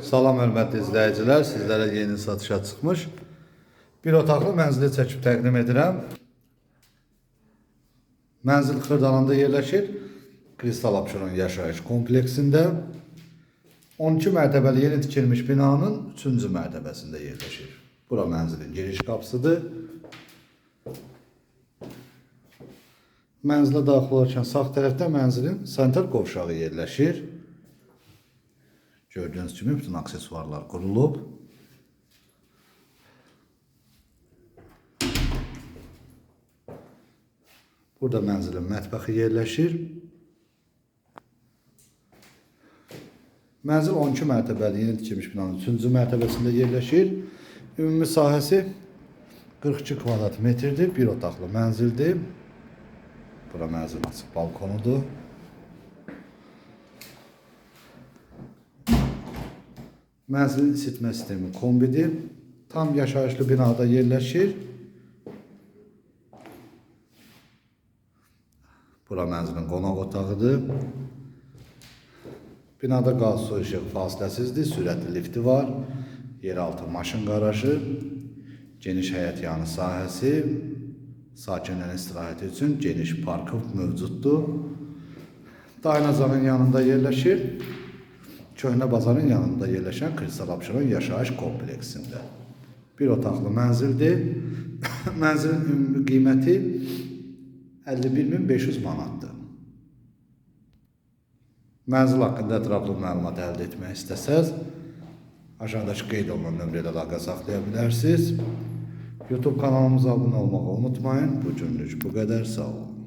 Salam hörmətli izləyicilər, sizlərə yeni satışa çıxmış bir otaqlı mənzili çəkib təqdim edirəm. Mənzil Xırdalanda yerləşir. Kristal Abşeron yaşayış kompleksində 12 mərtəbəli yeni tikilmiş binanın 3-cü mərtəbəsində yerləşir. Bura mənzilin giriş qapısıdır. Mənzilə daxil olarkən sağ tərəfdə mənzilin sanitar qovşağı yerləşir. Gördüğünüz kimi bütün aksesuarlar kurulub. Burada mənzilin mətbəxi yerləşir. Mənzil 12 mərtəbəli yeni tikilmiş binanın 3-cü mərtəbəsində yerləşir. Ümumi sahəsi 42 kvadrat metrdir. Bir otaqlı mənzildir. Bura mənzilin açıq balkonudur. Mənzilin isitmə sistemi kombidir. Tam yaşayışlı binada yerləşir. Bura mənzilin qonaq otağıdır. Binada qaz su işıq fasiləsizdir. Sürətli lifti var. Yeraltı maşın qarajı, geniş həyət yanı sahəsi, sakinlərin istirahəti üçün geniş parkı mövcuddur. Dayanacağın yanında yerləşir. Köhnə bazarın yanında yerləşən Kristal Abşeron yaşayış kompleksində. Bir otaqlı mənzildir. Mənzilin ümumi qiyməti 51500 manatdır. Mənzil haqqında ətraflı məlumat əldə etmək istəsəz, aşağıdakı qeyd olunan nömrədə əlaqə saxlaya bilərsiniz. YouTube kanalımıza abunə olmağı unutmayın. Bu günlük bu qədər. Sağ olun.